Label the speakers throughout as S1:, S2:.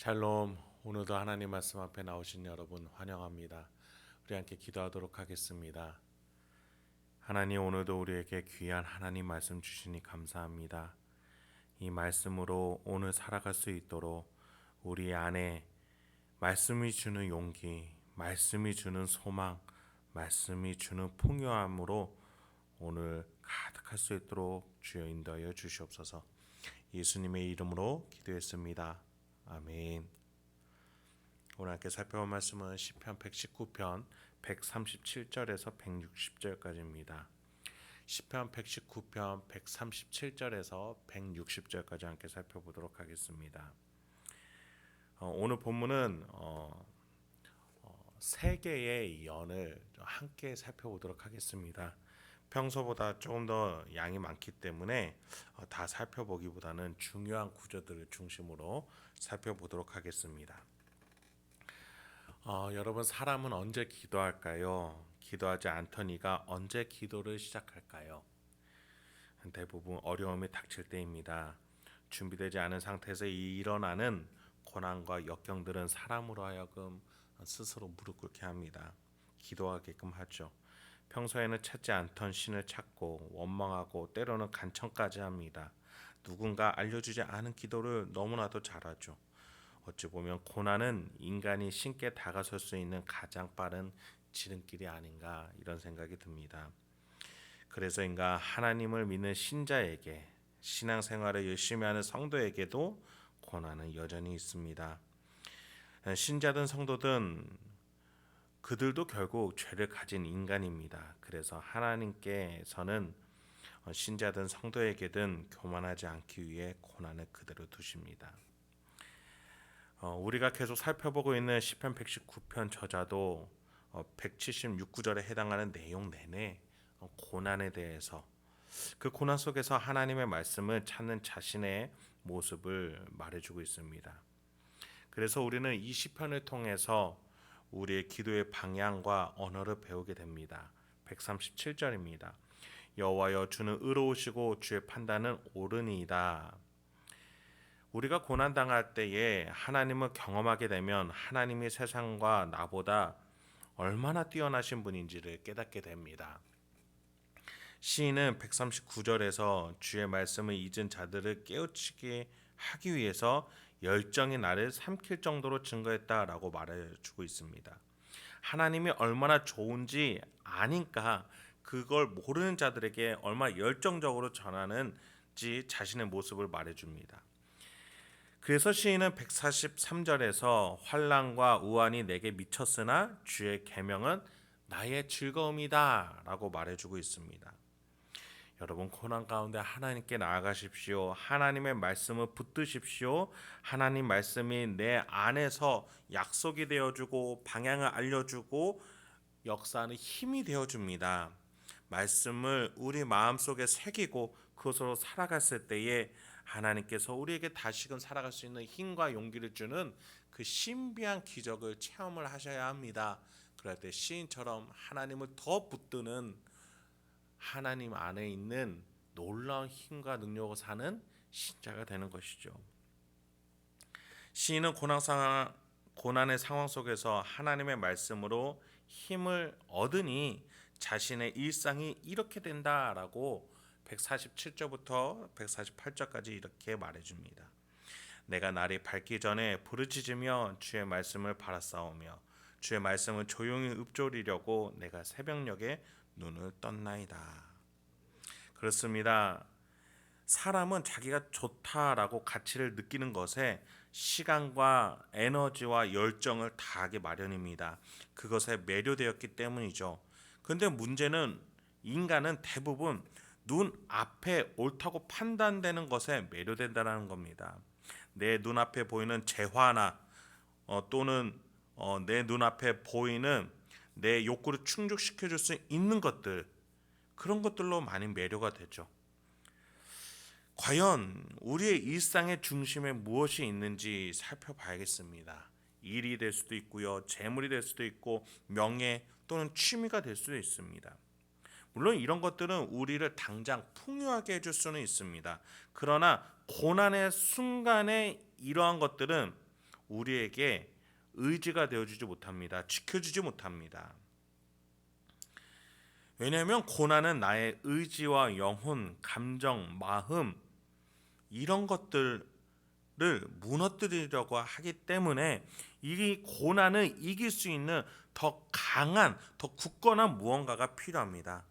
S1: 샬롬 오늘도 하나님 말씀 앞에 나오신 여러분 환영합니다. 우리 함께 기도하도록 하겠습니다. 하나님 오늘도 우리에게 귀한 하나님 말씀 주시니 감사합니다. 이 말씀으로 오늘 살아갈 수 있도록 우리 안에 말씀이 주는 용기, 말씀이 주는 소망, 말씀이 주는 풍요함으로 오늘 가득할 수 있도록 주여 인도하여 주시옵소서. 예수님의 이름으로 기도했습니다. 아멘. 오늘 함께 살펴볼 말씀은 시편 119편 137절에서 160절까지입니다. 시편 119편 137절에서 160절까지 함께 살펴보도록 하겠습니다. 어, 오늘 본문은 어, 어, 세 개의 연을 함께 살펴보도록 하겠습니다. 평소보다 조금 더 양이 많기 때문에 어, 다 살펴보기보다는 중요한 구조들을 중심으로 살펴보도록 하겠습니다. 어, 여러분 사람은 언제 기도할까요? 기도하지 않더니가 언제 기도를 시작할까요? 대부분 어려움이 닥칠 때입니다. 준비되지 않은 상태에서 일어나는 고난과 역경들은 사람으로 하여금 스스로 무릎 꿇게 합니다. 기도하게끔 하죠. 평소에는 찾지 않던 신을 찾고 원망하고 때로는 간청까지 합니다. 누군가 알려주지 않은 기도를 너무나도 잘하죠. 어찌 보면 고난은 인간이 신께 다가설 수 있는 가장 빠른 지름길이 아닌가 이런 생각이 듭니다. 그래서인가 하나님을 믿는 신자에게 신앙생활을 열심히 하는 성도에게도 고난은 여전히 있습니다. 신자든 성도든 그들도 결국 죄를 가진 인간입니다. 그래서 하나님께서는 신자든 성도에게든 교만하지 않기 위해 고난을 그대로 두십니다. 어, 우리가 계속 살펴보고 있는 시편 119편 저자도 어, 176구절에 해당하는 내용 내내 어, 고난에 대해서 그 고난 속에서 하나님의 말씀을 찾는 자신의 모습을 말해주고 있습니다. 그래서 우리는 이 시편을 통해서 우리의 기도의 방향과 언어를 배우게 됩니다. 137절입니다. 여호와여 주는 의로우시고 주의 판단은 옳으니이다. 우리가 고난 당할 때에 하나님을 경험하게 되면 하나님이 세상과 나보다 얼마나 뛰어나신 분인지를 깨닫게 됩니다. 시인은 139절에서 주의 말씀을 잊은 자들을 깨우치게 하기 위해서 열정이 나를 삼킬 정도로 증거했다라고 말해주고 있습니다. 하나님이 얼마나 좋은지 아니까 그걸 모르는 자들에게 얼마나 열정적으로 전하는지 자신의 모습을 말해줍니다. 그래서 시인은 143절에서 환란과 우환이 내게 미쳤으나 주의 계명은 나의 즐거움이다라고 말해주고 있습니다. 여러분 고난 가운데 하나님께 나아가십시오. 하나님의 말씀을 붙드십시오. 하나님 말씀이 내 안에서 약속이 되어주고 방향을 알려주고 역사하는 힘이 되어줍니다. 말씀을 우리 마음 속에 새기고 그것으로 살아갔을 때에 하나님께서 우리에게 다시금 살아갈 수 있는 힘과 용기를 주는 그 신비한 기적을 체험을 하셔야 합니다. 그럴 때 시인처럼 하나님을 더 붙드는 하나님 안에 있는 놀라운 힘과 능력을 사는 신자가 되는 것이죠. 시인은 고난 상황, 고난의 상황 속에서 하나님의 말씀으로 힘을 얻으니 자신의 일상이 이렇게 된다라고 147절부터 148절까지 이렇게 말해줍니다. 내가 날이 밝기 전에 부르짖으며 주의 말씀을 바라싸우며 주의 말씀을 조용히 읊조리려고 내가 새벽녘에 눈을 떴나이다. 그렇습니다. 사람은 자기가 좋다라고 가치를 느끼는 것에 시간과 에너지와 열정을 다하게 마련입니다. 그것에 매료되었기 때문이죠. 근데 문제는 인간은 대부분 눈 앞에 옳다고 판단되는 것에 매료된다는 겁니다. 내 눈앞에 보이는 재화나 어, 또는 어, 내 눈앞에 보이는 내 욕구를 충족시켜 줄 수 있는 것들 그런 것들로 많이 매료가 되죠. 과연 우리의 일상의 중심에 무엇이 있는지 살펴봐야겠습니다. 일이 될 수도 있고요, 재물이 될 수도 있고 명예 또는 취미가 될 수도 있습니다. 물론 이런 것들은 우리를 당장 풍요하게 해줄 수는 있습니다. 그러나 고난의 순간에 이러한 것들은 우리에게 의지가 되어주지 못합니다. 지켜주지 못합니다. 왜냐하면 고난은 나의 의지와 영혼, 감정, 마음 이런 것들을 무너뜨리려고 하기 때문에 이 고난을 이길 수 있는 더 강한, 더 굳건한 무언가가 필요합니다.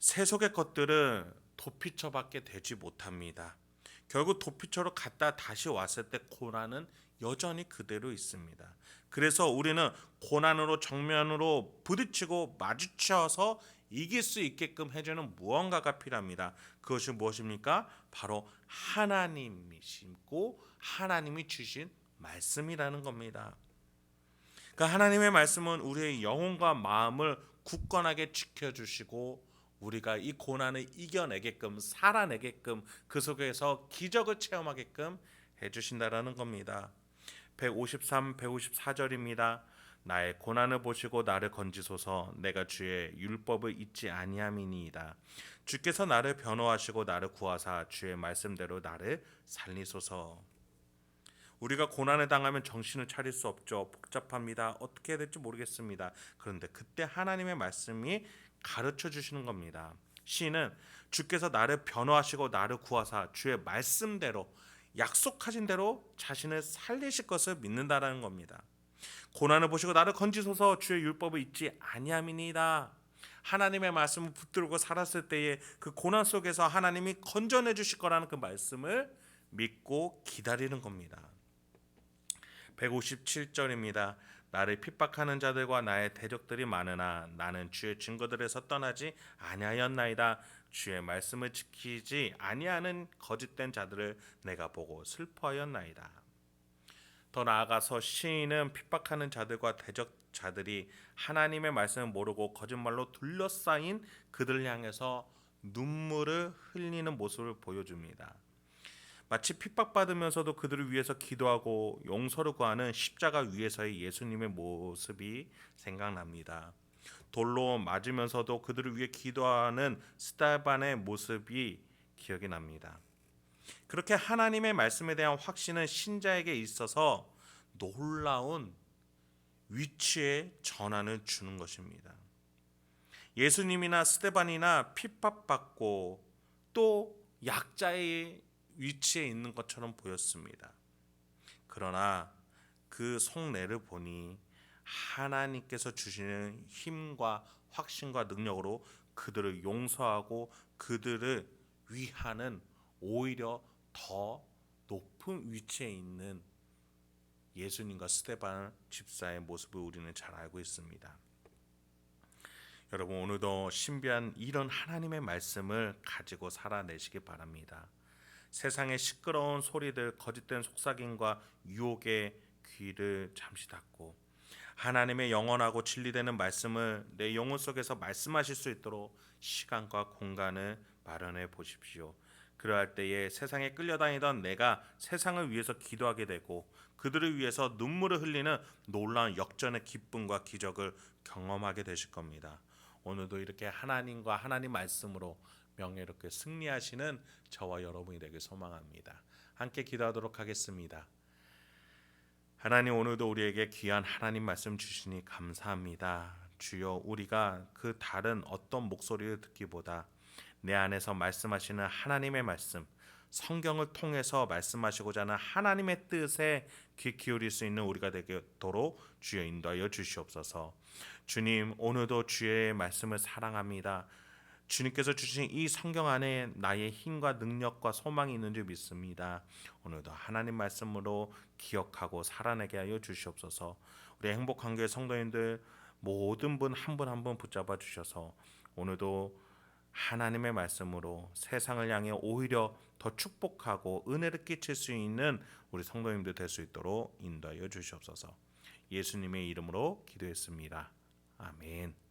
S1: 세속의 것들은 도피처밖에 되지 못합니다. 결국 도피처로 갔다 다시 왔을 때 고난은 여전히 그대로 있습니다. 그래서 우리는 고난으로 정면으로 부딪히고 마주쳐서 이길 수 있게끔 해주는 무언가가 필요합니다. 그것이 무엇입니까? 바로 하나님이시고 하나님이 주신 말씀이라는 겁니다. 그러니까 하나님의 말씀은 우리의 영혼과 마음을 굳건하게 지켜주시고 우리가 이 고난을 이겨내게끔 살아내게끔 그 속에서 기적을 체험하게끔 해주신다라는 겁니다. 153, 154절입니다. 나의 고난을 보시고 나를 건지소서 내가 주의 율법을 잊지 아니함이니이다. 주께서 나를 변호하시고 나를 구하사 주의 말씀대로 나를 살리소서. 우리가 고난을 당하면 정신을 차릴 수 없죠. 복잡합니다. 어떻게 해야 될지 모르겠습니다. 그런데 그때 하나님의 말씀이 가르쳐 주시는 겁니다. 시는 주께서 나를 변호하시고 나를 구하사 주의 말씀대로 약속하신 대로 자신을 살리실 것을 믿는다라는 겁니다. 고난을 보시고 나를 건지소서 주의 율법을 잊지 아니함이니이다. 하나님의 말씀을 붙들고 살았을 때에 그 고난 속에서 하나님이 건져내 주실 거라는 그 말씀을 믿고 기다리는 겁니다. 157절입니다. 나를 핍박하는 자들과 나의 대적들이 많으나 나는 주의 증거들에서 떠나지 아니하였나이다. 주의 말씀을 지키지 아니하는 거짓된 자들을 내가 보고 슬퍼하였나이다. 더 나아가서 시인은 핍박하는 자들과 대적자들이 하나님의 말씀을 모르고 거짓말로 둘러싸인 그들을 향해서 눈물을 흘리는 모습을 보여줍니다. 마치 핍박받으면서도 그들을 위해서 기도하고 용서를 구하는 십자가 위에서의 예수님의 모습이 생각납니다. 돌로 맞으면서도 그들을 위해 기도하는 스타반의 모습이 기억이 납니다. 그렇게 하나님의 말씀에 대한 확신은 신자에게 있어서 놀라운 위치의 전환을 주는 것입니다. 예수님이나 스테반이나 핍박받고 또 약자의 위치에 있는 것처럼 보였습니다. 그러나 그 속내를 보니 하나님께서 주시는 힘과 확신과 능력으로 그들을 용서하고 그들을 위하는 오히려 더 높은 위치에 있는 예수님과 스테반 집사의 모습을 우리는 잘 알고 있습니다. 여러분 오늘도 신비한 이런 하나님의 말씀을 가지고 살아내시기 바랍니다. 세상의 시끄러운 소리들, 거짓된 속삭임과 유혹의 귀를 잠시 닫고 하나님의 영원하고 진리되는 말씀을 내 영혼 속에서 말씀하실 수 있도록 시간과 공간을 마련해 보십시오. 그러할 때에 세상에 끌려다니던 내가 세상을 위해서 기도하게 되고 그들을 위해서 눈물을 흘리는 놀라운 역전의 기쁨과 기적을 경험하게 되실 겁니다. 오늘도 이렇게 하나님과 하나님 말씀으로 명예롭게 승리하시는 저와 여러분이 되길 소망합니다. 함께 기도하도록 하겠습니다. 하나님 오늘도 우리에게 귀한 하나님 말씀 주시니 감사합니다. 주여 우리가 그 다른 어떤 목소리를 듣기보다 내 안에서 말씀하시는 하나님의 말씀 성경을 통해서 말씀하시고자 하는 하나님의 뜻에 귀 기울일 수 있는 우리가 되도록 주여 인도하여 주시옵소서. 주님 오늘도 주의 말씀을 사랑합니다. 주님께서 주신 이 성경 안에 나의 힘과 능력과 소망이 있는 줄 믿습니다. 오늘도 하나님 말씀으로 기억하고 살아내게 하여 주시옵소서. 우리 행복한 교회 성도님들 모든 분 한 분 한 분 붙잡아 주셔서 오늘도 하나님의 말씀으로 세상을 향해 오히려 더 축복하고 은혜를 끼칠 수 있는 우리 성도님들 될 수 있도록 인도하여 주시옵소서. 예수님의 이름으로 기도했습니다. 아멘.